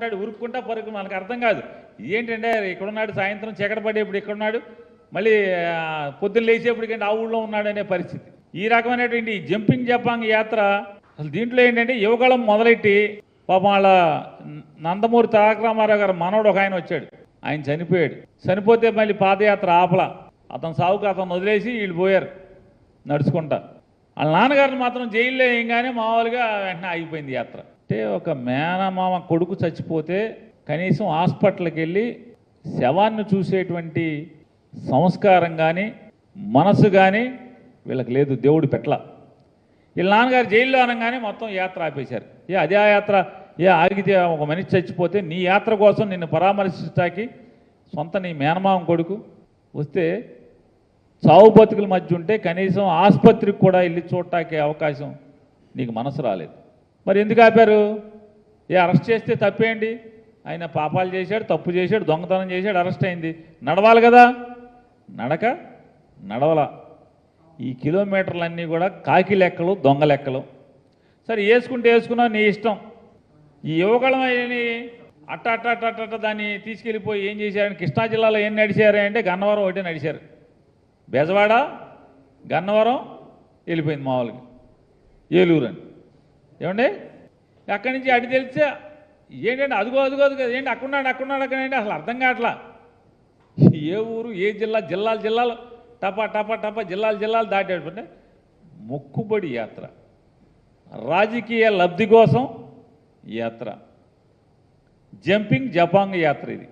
ఉంటాడు ఉరుక్కుంటా పరుకు మనకు అర్థం కాదు. ఏంటంటే ఇక్కడున్నాడు సాయంత్రం చీకట పడేప్పుడు ఇక్కడున్నాడు మళ్ళీ పొద్దున్న లేచేప్పటికంటే ఆ ఊళ్ళో ఉన్నాడు అనే పరిస్థితి. ఈ రకమైనటువంటి జంపింగ్ జపాంగ్ యాత్ర అసలు దీంట్లో ఏంటంటే యువకాలం మొదలెట్టి పాపం వాళ్ళ నందమూరి తారక రామారావు గారు మనవడు ఒక ఆయన వచ్చాడు. ఆయన చనిపోయాడు. చనిపోతే మళ్ళీ పాదయాత్ర ఆపల. అతను సాగుకు అతను వదిలేసి వీళ్ళు పోయారు నడుచుకుంటా. వాళ్ళ నాన్నగారిని మాత్రం జైల్లో వేయంగానే మామూలుగా వెంటనే ఆగిపోయింది యాత్ర. అంటే ఒక మేనమామ కొడుకు చచ్చిపోతే కనీసం హాస్పిటల్కి వెళ్ళి శవాన్ని చూసేటువంటి సంస్కారం కానీ మనసు కానీ వీళ్ళకి లేదు దేవుడు పెట్ల వీళ్ళ నాన్నగారు జైల్లో అనగానే మొత్తం యాత్ర ఆపేశారు. ఏ అదే యాత్ర? ఏ ఆగితే ఒక మనిషి చచ్చిపోతే నీ యాత్ర కోసం నిన్ను పరామర్శించడానికి సొంత నీ మేనమామ కొడుకు వస్తే చావు బతుకుల మధ్య ఉంటే కనీసం ఆసుపత్రికి కూడా వెళ్ళి చూడటానికి అవకాశం నీకు మనసు రాలేదు. మరి ఎందుకు ఆపారు? ఏ అరెస్ట్ చేస్తే తప్పేంటి? ఆయన పాపాలు చేశాడు తప్పు చేశాడు దొంగతనం చేశాడు అరెస్ట్ అయింది. నడవాలి కదా? నడక నడవల. ఈ కిలోమీటర్లన్నీ కూడా కాకి లెక్కలు దొంగ లెక్కలు. సరే వేసుకుంటే వేసుకున్నావు నీ ఇష్టం. ఈ యువకులం అని అట్ట అట్ట అట్ట అట్ట అట్ట దాన్ని తీసుకెళ్ళిపోయి ఏం చేశారని కృష్ణా జిల్లాలో ఏం నడిచారు అంటే గన్నవరం ఒకటే నడిచారు. బెజవాడ గన్నవరం వెళ్ళిపోయింది మామూలుగా. ఏలూరు అని. ఏమండి? అక్కడి నుంచి అటు తెలిస్తే ఏంటంటే అదిగో అది కదా ఏంటి? అక్కడున్నాడు అక్కడున్నాడు అక్కడ ఏంటి అసలు అర్థం కావట్లా? ఏ ఊరు ఏ జిల్లా జిల్లాలు జిల్లాలు టపా టపా టపా జిల్లాలు జిల్లాలు దాటేటంటే మొక్కుబడి యాత్ర. రాజకీయ లబ్ధి కోసం యాత్ర. జంపింగ్ జపాంగ్ యాత్ర ఇది.